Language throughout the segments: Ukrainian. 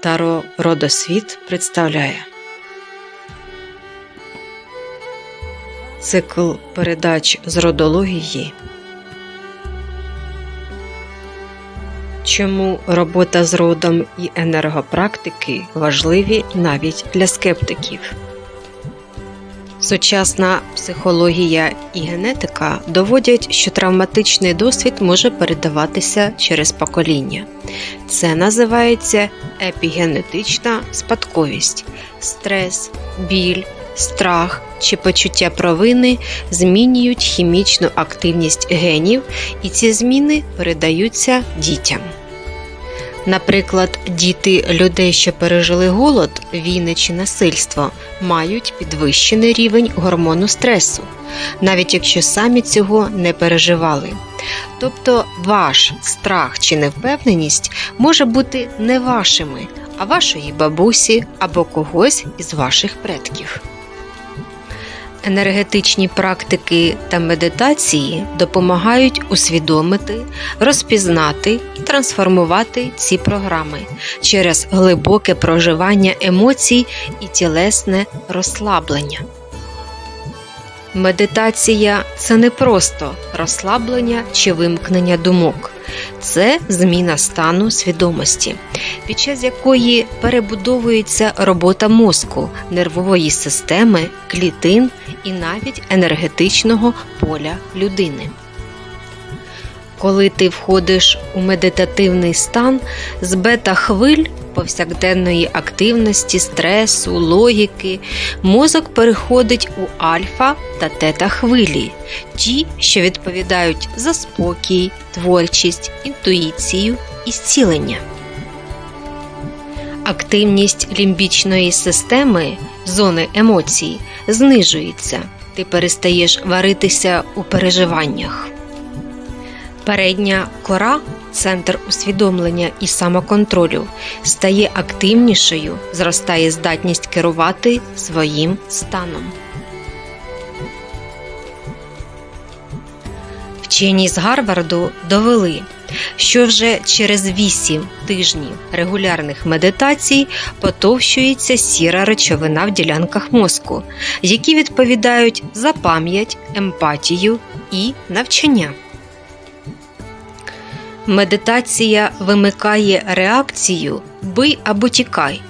Таро Родосвіт представляє цикл передач з родології. Чому робота з родом і енергопрактики важливі навіть для скептиків? Сучасна психологія і генетика доводять, що травматичний досвід може передаватися через покоління. Це називається епігенетична спадковість. Стрес, біль, страх чи почуття провини змінюють хімічну активність генів, і ці зміни передаються дітям. Наприклад, діти людей, що пережили голод, війни чи насильство, мають підвищений рівень гормону стресу, навіть якщо самі цього не переживали. Тобто ваш страх чи невпевненість може бути не вашими, а вашої бабусі або когось із ваших предків. Енергетичні практики та медитації допомагають усвідомити, розпізнати трансформувати ці програми через глибоке проживання емоцій і тілесне розслаблення. Медитація це не просто розслаблення чи вимкнення думок, це зміна стану свідомості, під час якої перебудовується робота мозку, нервової системи, клітин і навіть енергетичного поля людини. Коли ти входиш у медитативний стан з бета-хвиль повсякденної активності, стресу, логіки, мозок переходить у альфа та тета хвилі, ті, що відповідають за спокій, творчість, інтуїцію і зцілення. Активність лімбічної системи зони емоцій знижується, ти перестаєш варитися у переживаннях. Передня кора, центр усвідомлення і самоконтролю, стає активнішою, зростає здатність керувати своїм станом. Вчені з Гарварду довели, що вже через 8 тижнів регулярних медитацій потовщується сіра речовина в ділянках мозку, які відповідають за пам'ять, емпатію і навчання. Медитація вимикає реакцію бий або тікай,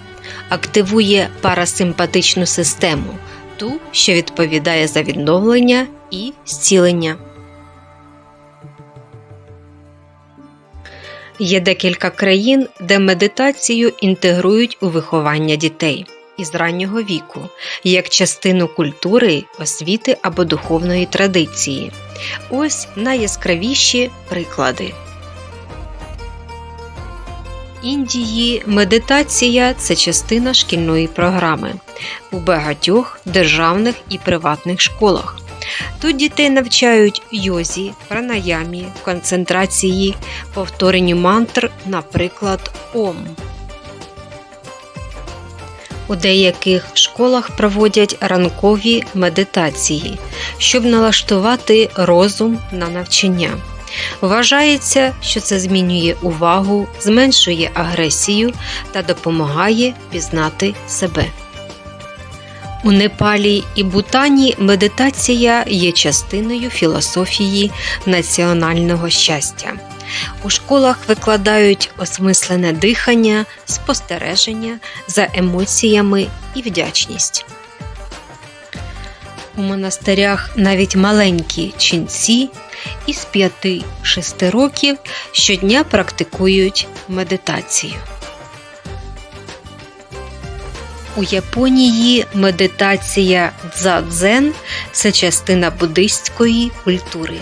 активує парасимпатичну систему, ту, що відповідає за відновлення і зцілення. Є декілька країн, де медитацію інтегрують у виховання дітей із раннього віку, як частину культури, освіти або духовної традиції. Ось найяскравіші приклади. Індії медитація це частина шкільної програми у багатьох державних і приватних школах. Тут дітей навчають йозі, пранаямі, концентрації, повторенню мантр, наприклад, Ом. У деяких школах проводять ранкові медитації, щоб налаштувати розум на навчання. Вважається, що це змінює увагу, зменшує агресію та допомагає пізнати себе. У Непалі і Бутані медитація є частиною філософії національного щастя. У школах викладають осмислене дихання, спостереження за емоціями і вдячність. У монастирях навіть маленькі ченці із 5-6 років щодня практикують медитацію. У Японії медитація дзадзен – це частина буддистської культури.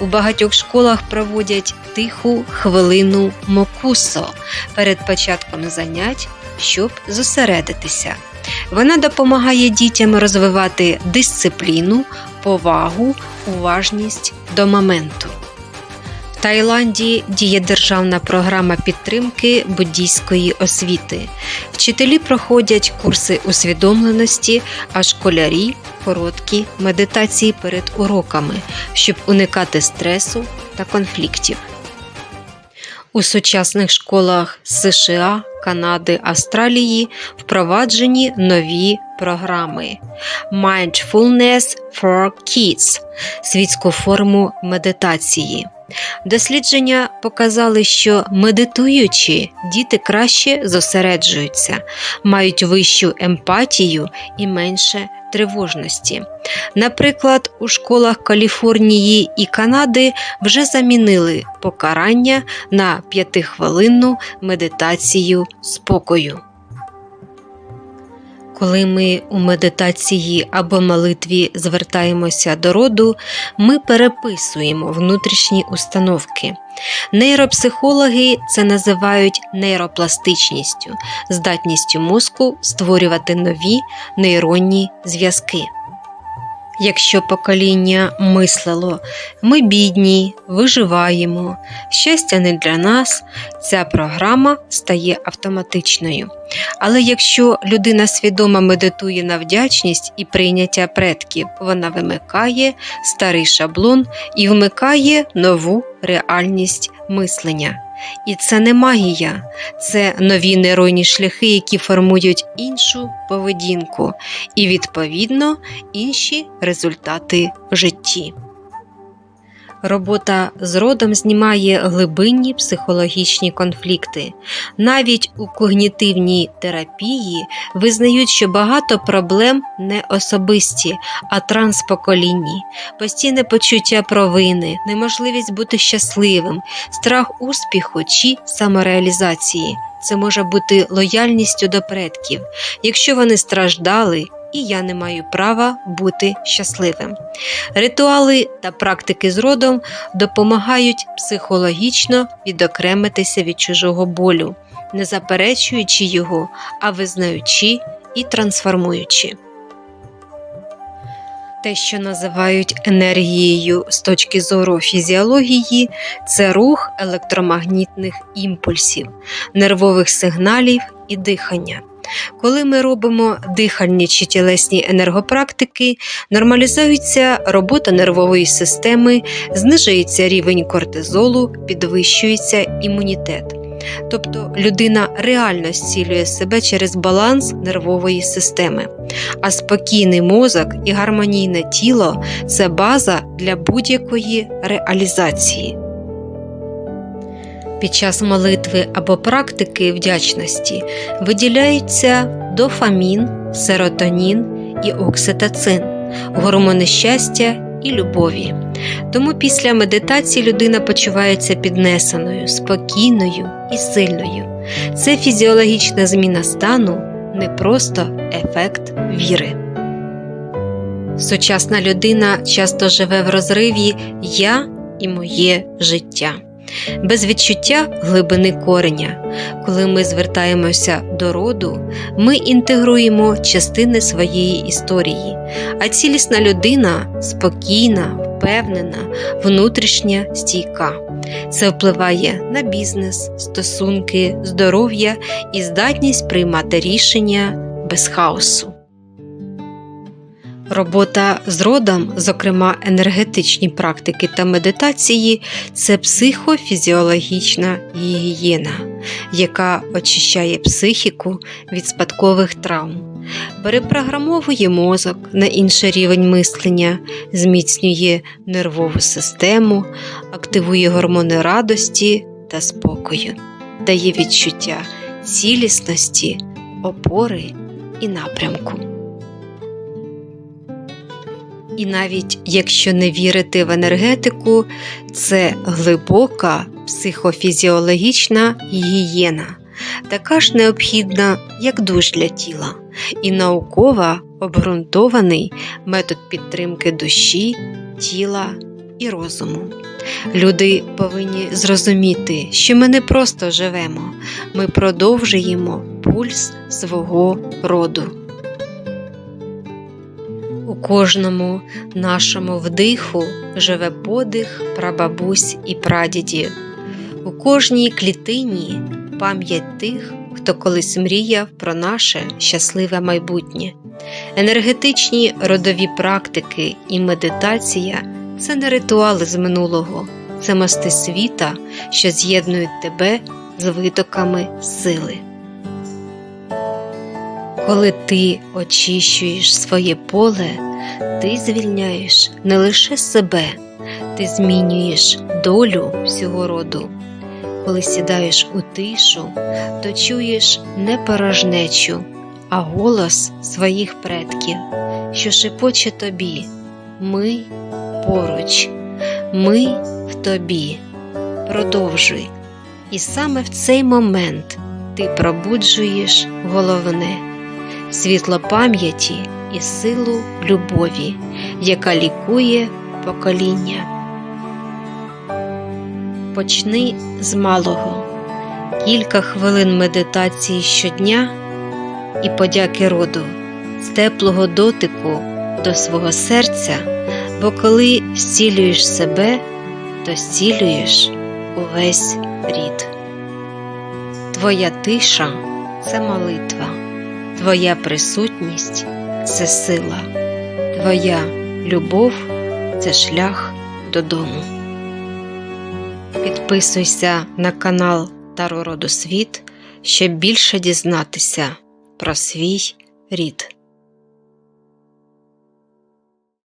У багатьох школах проводять тиху хвилину мокусо перед початком занять, щоб зосередитися. Вона допомагає дітям розвивати дисципліну, повагу, уважність до моменту. В Таїланді діє державна програма підтримки буддійської освіти. Вчителі проходять курси усвідомленості, а школярі короткі медитації перед уроками, щоб уникати стресу та конфліктів. У сучасних школах США, Канади, Австралії впроваджені нові програми Mindfulness for Kids світську форму медитації. Дослідження показали, що медитуючи, діти краще зосереджуються, мають вищу емпатію і менше тривожності. Наприклад, у школах Каліфорнії і Канади вже замінили покарання на п'ятихвилинну медитацію спокою. Коли ми у медитації або молитві звертаємося до роду, ми переписуємо внутрішні установки. Нейропсихологи це називають нейропластичністю, здатністю мозку створювати нові нейронні зв'язки. Якщо покоління мислило, ми бідні, виживаємо, щастя не для нас, ця програма стає автоматичною. Але якщо людина свідомо медитує на вдячність і прийняття предків, вона вимикає старий шаблон і вмикає нову реальність мислення. І це не магія, це нові нейронні шляхи, які формують іншу поведінку і, відповідно, інші результати в житті. Робота з родом знімає глибинні психологічні конфлікти. Навіть у когнітивній терапії визнають, що багато проблем не особисті, а транспоколінні, постійне почуття провини, неможливість бути щасливим, страх успіху чи самореалізації. Це може бути лояльністю до предків, якщо вони страждали. І я не маю права бути щасливим. Ритуали та практики з родом допомагають психологічно відокремитися від чужого болю, не заперечуючи його, а визнаючи і трансформуючи. Те, що називають енергією з точки зору фізіології, це рух електромагнітних імпульсів, нервових сигналів і дихання. Коли ми робимо дихальні чи тілесні енергопрактики, нормалізується робота нервової системи, знижується рівень кортизолу, підвищується імунітет. Тобто людина реально зцілює себе через баланс нервової системи, а спокійний мозок і гармонійне тіло це база для будь-якої реалізації. Під час молитви або практики вдячності виділяються дофамін, серотонін і окситоцин, гормони щастя і любові. Тому після медитації людина почувається піднесеною, спокійною і сильною. Це фізіологічна зміна стану, не просто ефект віри. Сучасна людина часто живе в розриві Я і моє життя без відчуття глибини кореня. Коли ми звертаємося до роду, ми інтегруємо частини своєї історії, а цілісна людина спокійна, впевнена, внутрішня стійка. Це впливає на бізнес, стосунки, здоров'я і здатність приймати рішення без хаосу. Робота з родом, зокрема енергетичні практики та медитації, це психофізіологічна гігієна, яка очищає психіку від спадкових травм, перепрограмовує мозок на інший рівень мислення, зміцнює нервову систему, активує гормони радості та спокою, дає відчуття цілісності, опори і напрямку. І навіть якщо не вірити в енергетику, це глибока психофізіологічна гігієна, така ж необхідна, як душ для тіла, і наукова обґрунтований метод підтримки душі, тіла і розуму. Люди повинні зрозуміти, що ми не просто живемо, ми продовжуємо пульс свого роду. У кожному нашому вдиху живе подих прабабусь і прадідів. У кожній клітині пам'ять тих, хто колись мріяв про наше щасливе майбутнє. Енергетичні родові практики і медитація це не ритуали з минулого, це мости світа, що з'єднують тебе з витоками сили. Коли ти очищуєш своє поле, ти звільняєш не лише себе, ти змінюєш долю всього роду. Коли сідаєш у тишу, то чуєш не порожнечу, а голос своїх предків, що шепоче тобі. Ми поруч, ми в тобі. Продовжуй. І саме в цей момент ти пробуджуєш головне світло пам'яті і силу любові, яка лікує покоління. Почни з малого. Кілька хвилин медитації щодня і подяки роду, з теплого дотику до свого серця, бо коли зцілюєш себе, то зцілюєш увесь рід. Твоя тиша це молитва, твоя присутність це сила, твоя любов це шлях додому. Підписуйся на канал Таро Роду Світ, щоб більше дізнатися про свій рід.